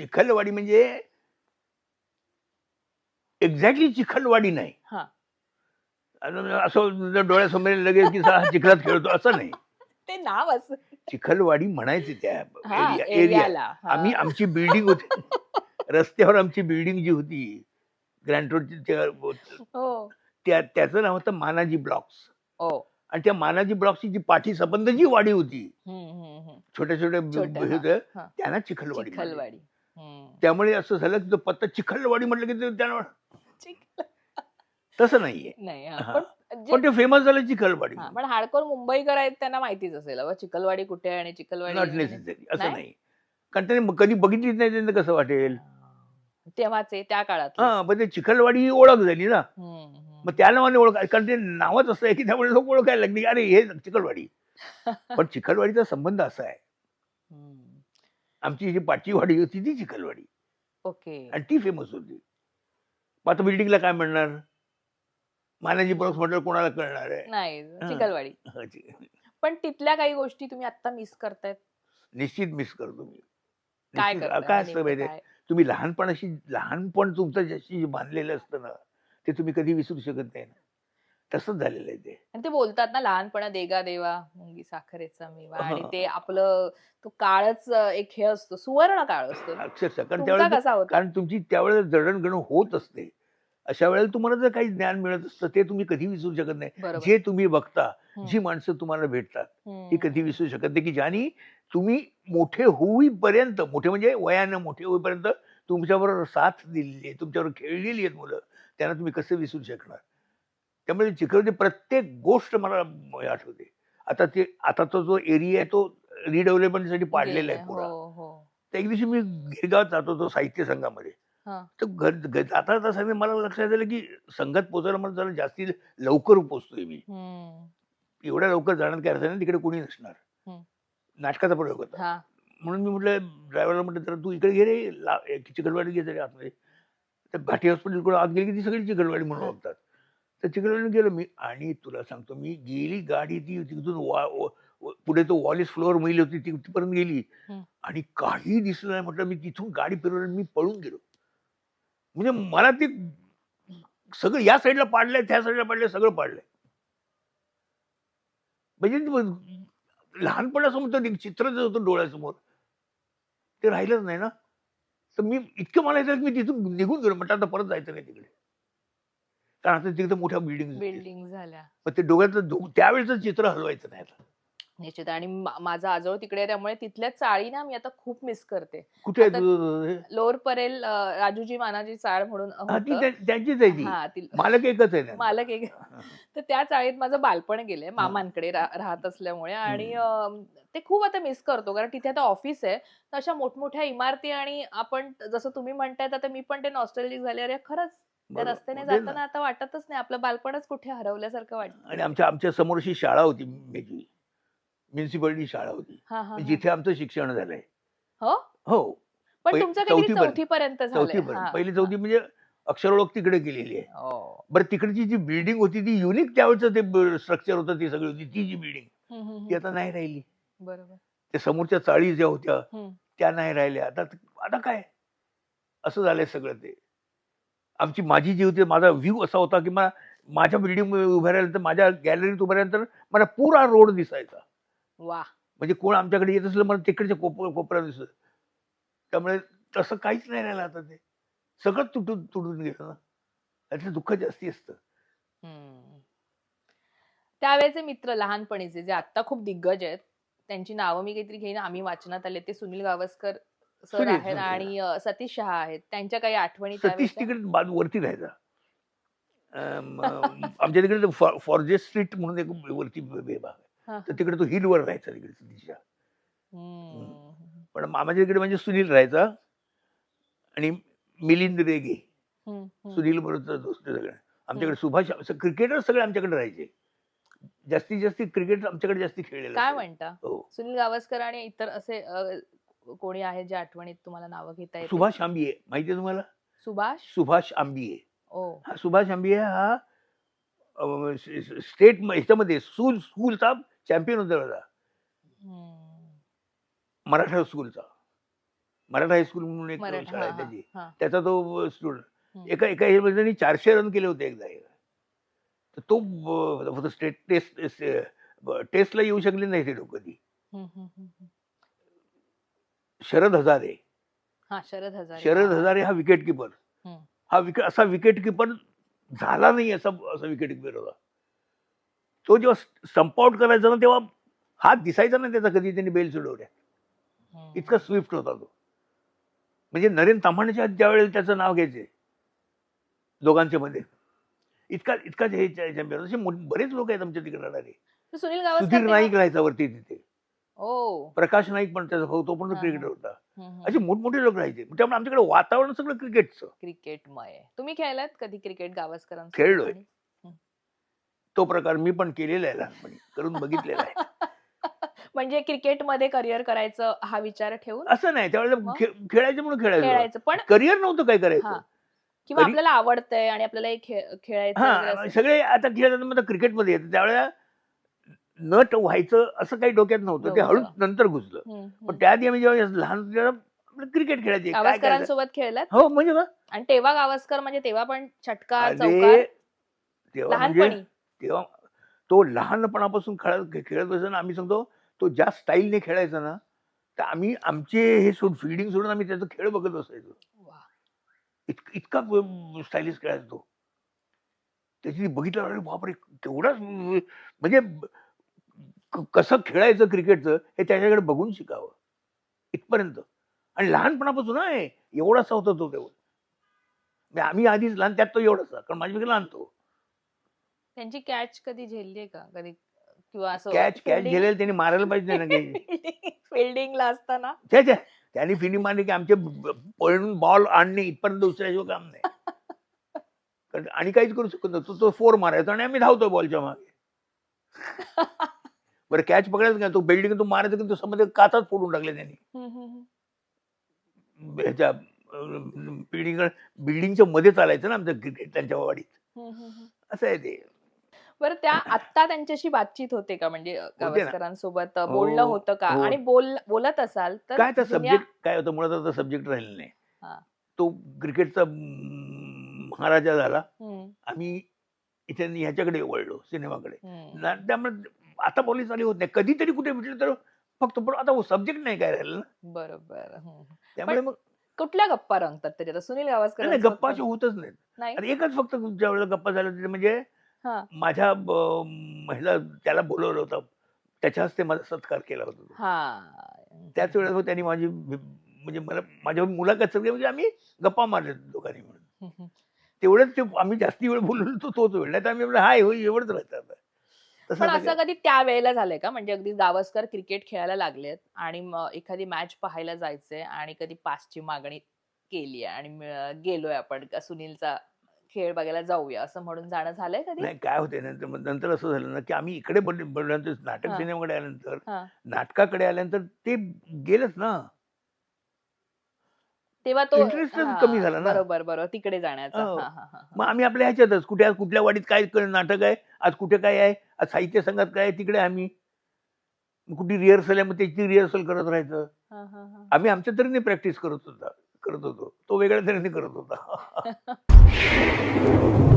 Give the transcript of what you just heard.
चिखलवाडी म्हणजे एक्झॅक्टली चिखलवाडी नाही हा. असं डोळ्यासमोर लगेच की चिखलात खेळतो असं नाही ते नाव असं चिखलवाडी म्हणायचे त्या एरिया एरिया एरियाला. आम्ही आमची बिल्डिंग होती रस्त्यावर आमची बिल्डिंग जी होती ग्रँड रोडची हो त्या त्याचं नाव होतं मानाजी ब्लॉक्स हो आणि त्या मानाजी ब्लॉक्सची जी पाठी संबंध जी वाडी होती. छोट्या छोट्या. त्यांना चिखलवाडी. त्यामुळे असं झालं की तो पत्ता चिखलवाडी म्हटलं की त्यांना तसं नाहीये. नाही. पण ते फेमस झालं चिखलवाडी. पण हार्डकोर मुंबईकर आहेत त्यांना माहितीच असेल चिखलवाडी कुठे आहे आणि चिखलवाडी नॉट आणि- नेसेसरी असं नाही? नाही. कारण त्याने कधी बघितलीच नाही त्यांना कसं वाटेल. तेव्हाचे त्या काळात हा पण ते चिखलवाडी ही ओळख झाली ना. मग त्या नावाने ओळख कारण ते नावच असं आहे की त्यामुळे लोक ओळखायला लागली अरे हे चिखलवाडी. पण चिखलवाडीचा संबंध असा आहे. आमची जी पाचवी वाडी होती ती चिखलवाडी. ओके. आणि ती फेमस होती. मग आता बिल्डिंगला काय म्हणणार? मानाजी ब्लॉक्स म्हटलं कोणाला कळणार आहे? नाही चिखलवाडी. हा, पण तिथल्या काही गोष्टी तुम्ही आता मिस करतायत? निश्चित मिस करतो मी. काय निश्चित- करताय? काय नेमकं असतं माहितीये? काय? तुम्ही लहानपणाशी लहानपण तुमचं ज्याशी बांधलेलं असतं ना ते तुम्ही कधी विसरू शकत नाही ना. तसंच झालेलं आहे ते. आणि ते बोलतात ना लहानपणा देगा देवा मुंगी साखरेचा मेवा. आणि. ते आपलं तो काळच एक हे असतो सुवर्ण काळ असतो. अक्षरशः. कारण त्यावेळेला कारण तुमची त्यावेळेला जडणघडण होत असते. अशा वेळेला तुम्हाला जर काही ज्ञान मिळत असतं ते तुम्ही कधी विसरू शकत नाही. जे तुम्ही बघता. जी माणसं तुम्हाला भेटतात. ती कधी विसरू शकत नाही. की ज्यांनी तुम्ही मोठे होईपर्यंत मोठे म्हणजे वयानं मोठे होईपर्यंत तुमच्याबरोबर साथ दिलेली आहे तुमच्याबरोबर खेळलेली आहेत मुलं त्यांना तुम्ही कसं विसरू शकणार? त्यामुळे चिखलमध्ये प्रत्येक गोष्ट मला आठवते आता ते आता तो जो एरिया आहे तो रिडेव्हलपमेंटसाठी पाडलेला आहे. पुरा हो हो तर एक दिवशी मी गिरगावात जात होतो साहित्य संघामध्ये. तर घर जाता जाता मला लक्षात आलं की संघात पोचायला मला जरा जास्ती लवकर पोचतोय मी. एवढ्या लवकर जाण्यात काय अर्थ नाही तिकडे कोणी नसणार. नाटकाचा प्रयोग होता म्हणून मी म्हटलं ड्रायव्हरला म्हटलं तर तू इकडे घे रे ला- एक चिकलवाडी घे तरी आतमध्ये तर घाटी हॉस्पिटल आत गेली की ती सगळी चिकलवाडी म्हणून हा. तर चिकलवाडी गेलो मी आणि तुला सांगतो मी गेली गाडी ती तिथून वा- पुढे तो वॉलिस फ्लोअर मिल होती ती तिथपर्यंत गेली. आणि काही दिसलं नाही म्हटलं मी तिथून गाडी फिरवली आणि मी पळून गेलो. म्हणजे मला ते सगळं या साईडला पाडलंय त्या साईडला पाडलंय सगळं पाडलंय. म्हणजे लहानपणासमोर चित्र जे होतं डोळ्यासमोर ते राहिलंच नाही ना. तर मी इतकं मला मी तिथून निघून गेलो म्हटलं आता परत जायचं नाही तिकडे? कारण आता तिकडे मोठ्या बिल्डिंग बिल्डिंग झाल्या. पण ते डोळ्याचं डो- त्यावेळेचं चित्र हलवायचं नाही निश्चित. आणि माझा आजोळ तिकडे त्यामुळे तिथल्या चाळी ना मी आता खूप मिस करते. कुठे? लोअर परेल राजूजी मानाजी चाळ म्हणून त्यांचीच आहे हा मालक एकच आहे. मालक एक. तर त्या चाळीत माझं बालपण गेलंय मामांकडे राहत असल्यामुळे. आणि ते खूप आता मिस करतो कारण तिथे आता ऑफिस आहे. तर अशा मोठमोठ्या इमारती आणि आपण जसं तुम्ही म्हणताय आता मी पण ते नॉस्टॅल्जिक झाले. अरे खरंच त्या. रस्त्याने म्हणजे. जाताना आता वाटतच नाही आपलं बालपणच कुठे हरवल्यासारखं आणि वाटतं आमच्या आमच्या समोरशी शाळा होती मेजवी म्युन्सिपालिटी शाळा होती हा. जिथे आमचं शिक्षण झालंय हो हो पण. चौथी पर्यंत. पहिली चौथी म्हणजे अक्षर ओळख तिकडे गेलेली आहे हो. बरं तिकडची जी बिल्डिंग होती ती युनिक त्यावेळेचं ते स्ट्रक्चर होतं ती सगळी होती ती जी बिल्डिंग ती. आता नाही राहिली बरोबर ते समोरच्या चाळी ज्या होत्या. त्या नाही राहिल्या आता आता काय असं झालंय सगळं ते आमची माझी जी होती माझा व्ह्यू असा होता की मला माझ्या बिल्डिंग उभ्या राहिलं तर माझ्या गॅलरीत उभ्या राहिल्यानंतर मला पुरा रोड दिसायचा. वा म्हणजे कोण आमच्याकडे येत असलं मला तिकडच्या कोप कोपऱ्यात दिसत त्यामुळे तसं काहीच नाही राहिलं आता ते. सगळं तुटून तुटून गेलं ना. त्याचं दुःख जास्ती असतं. त्यावेळेचे मित्र लहानपणीचे जे आता खूप दिग्गज आहेत त्यांची नावं मी काहीतरी घेईन. आम्ही वाचनात आले ते सुनील गावस्कर सर सुनील, आहेत सुनील. आणि अ, सतीश शहा आहेत. त्यांच्या काही आठवणी सतीश त्यावेळच्या? तिकडे बाजू वरती राहायचा. आमच्या तिकडे फॉ- फॉर्जेस्ट स्ट्रीट म्हणून एक वरती विभाग आहे. हा, तर तिकडे तो हिलवर राहायचा तिकडे सतीशच्या हम्म. पण मामाच्या इकडे म्हणजे सुनील राहायचा आणि मिलिंद रेगे हम्म, हम्म. सुनील बरोबरचा दोस्त सगळं आमच्याकडे सुभाष क्रिकेटर सगळे आमच्याकडे राहायचे. जास्तीत जास्त क्रिकेट आमच्याकडे जास्ती खेळलेलं काय. म्हणता? हो. सुनील गावस्कर आणि इतर असे अ, कोणी आहेत ज्या आठवणीत तुम्हाला नावं घेता येतील? सुभाष आंबिये. माहितीये तुम्हाला? सुभाष? सुभाष आंबिये. ओ. हा सुभाष आंबिये हा अं, स- स- स्टेट म- ह्याच्यामध्ये स्कूल स्कूलचा चॅम्पियन होता हम्म. मराठा स्कूलचा. मराठा हायस्कूल म्हणून एक मराठा शाळा आहे हा, त्याची. हा, हा. त्याचा तो स्टुडंट. एका एका ह्यामध्ये त्यांनी चारशे रन केले होते एकदा तर तो ब- फक्त स्टेट टेस्ट टेस्टला येऊ शकले नाही ते लोक कधी हम्म, हम्म, हम्म, हम्म. शरद हजारे. हा शरद हजारे. शरद हा. हजारे हा विकेट किपर. हा विकेट असा विकेट किपर झाला नाही असा असा विकेट किपर होता. तो जेव्हा स्टंप आउट करायचा ना तेव्हा हात दिसायचा ना त्याचा कधी त्यांनी बेल सोडवल्या. इतका स्विफ्ट होता तो. म्हणजे नरेंद्र ताम्हाणेच्या ज्या वेळेला त्याचं नाव घ्यायचे दोघांच्या मध्ये. इतका इतका हे चॅम्पियन असे बरेच लोक आहेत आमच्या तिकडे राहणारे. सुनील गावस्कर नाईक राहायचा वरती तिथे. प्रकाश नाईक पण त्याचा भाऊ तो पण हा, क्रिकेटर हा. होता. असे मोठमोठे लोक राहायचे त्यामुळे आमच्याकडे वातावरण सगळं क्रिकेटचं क्रिकेटमय. तुम्ही खेळलात कधी क्रिकेट गावस्करांसोबत खेळलोय. तो प्रकार मी पण केलेला आहे लहानपणी करून बघितलेला आहे म्हणजे क्रिकेटमध्ये करिअर करायचं हा विचार ठेवून असं नाही त्यावेळेला? खे- खेळायचं म्हणून खेळायचं पण करिअर नव्हतं काय हा. करायचं किंवा आपल्याला आवडतंय आणि आपल्याला हे खेळ- खेळायचं हा. सगळे आता खेळतात क्रिकेटमध्ये येतं त्यावेळेला नट व्हायचं असं काही डोक्यात नव्हतं. ते. हळूच नंतर घुसलं. पण. त्याआधी आम्ही जेव्हा लहान क्रिकेट खेळायचे. काय करायचं? गावस्करांसोबत खेळलात? हो म्हणजे आणि तेव्हा गावस्कर म्हणजे तेव्हा पण चौकार? तेव्हा म्हणजे तेव्हा तो लहानपणापासून खेळत खेळत बसायचा ना आम्ही सांगतो तो ज्या स्टाईलने खेळायचा ना तर आम्ही आमचे हे सोड फिल्डिंग सोडून आम्ही त्याचा खेळ बघत बसायचो. वा. इत- इतका स्टायलिश खेळायचा तो. त्याची बघितलं बापरे तेवढाच म्हणजे कसं खेळायचं क्रिकेटचं हे त्याच्याकडे बघून शिकावं. इथपर्यंत. आणि लहानपणापासून आहे एवढासा होता तो तेवढा म्हणजे आम्ही आधीच लहान त्यात तो एवढासा कारण माझ्यापेक्षा लहान तो. त्यांची कॅच कधी झेलली का? कधी किंवा असं कॅच कॅच गेलेलं त्यांनी मारायला पाहिजे ना काही फिल्डिंगला असताना. त्यांनी फिनी मारली की आमचे पळून बॉल आणणे इथपर्यंत दुसऱ्याशिवाय काम नाही. आणि काहीच करू शकत नव्हतो. तो फोर मारायचा आणि आम्ही धावतो बॉलच्या मागे. बरं कॅच पकडायचं का? तो बिल्डिंग तो मारायचा की तो समजा काचाच फोडून टाकले त्यांनी. ह्याच्या बिल्डिंग बिल्डिंगच्या मध्ये चालायचं ना आमचं क्रिकेट त्यांच्या वाडीत. असं आहे ते. बरं त्या आत्ता त्यांच्याशी बातचीत होते का? म्हणजे. गावस्करांसोबत हो, बोलणं होतं का? हो. आणि बोल बोलत असाल तर काय जुन्या- सब्जेक्ट काय होतं? मुळात आता सब्जेक्ट राहिलेला नाही. हा. तो क्रिकेटचा महाराजा झाला. आम्ही इथे ह्याच्याकडे वळलो सिनेमाकडे. त्यामुळे आता पोलीस आली होत नाही. कधीतरी कुठे भेटलं तर फक्त पण आता सब्जेक्ट नाही काय राहिलं ना. बरोबर. त्यामुळे मग कुठल्या गप्पा रंगतात तरी? आता सुनील गावस्कर नाही, नाही, गप्पा अशा होतच नाहीत. एकच फक्त ज्या वेळेला गप्पा झाल्या म्हणजे. माझ्या महिला त्याला बोलवलं होतं त्याच्या हस्ते माझा सत्कार केला होता. हा. त्याच वेळेस त्यांनी माझी म्हणजे मला माझ्यावर मुलाखत सगळी म्हणजे आम्ही गप्पा मारले दोघांनी म्हणून. तेवढंच ते आम्ही जास्ती वेळ बोललो तो तोच वेळ. नाही तर आम्ही हाय होय एवढंच राहतं पण असं कधी त्या वेळेला झालंय का म्हणजे अगदी गावस्कर क्रिकेट खेळायला लागलेत आणि एखादी मॅच पाहायला जायचंय आणि कधी पासची मागणी केली आणि म- गेलोय आपण का सुनीलचा खेळ बघायला जाऊया असं म्हणून जाणं झालंय कधी नाही काय होते नंतर नंतर असं झालं ना की आम्ही इकडे नाटक. सिनेमाकडे आल्यानंतर. नाटकाकडे आल्यानंतर ते गेलंच ना तेव्हा तो Interest च हा, कमी झाला ना. बरोबर बरोबर. तिकडे जाण्याचा. हो. हा, हा, हा, मग आम्ही आपल्या ह्याच्यातच कुठे आज कुठल्या वाडीत काय क- नाटक आहे? आज कुठे काय आहे? आज साहित्य संघात काय आहे? तिकडे आम्ही. मग कुठे रिहर्सल आहे? मग त्याची रिहर्सल करत राहायचं. हा, हा, हा. आम्ही आमच्या तऱ्हेने प्रॅक्टिस करत होता करत होतो. तो वेगळ्या तऱ्हेने करत होता.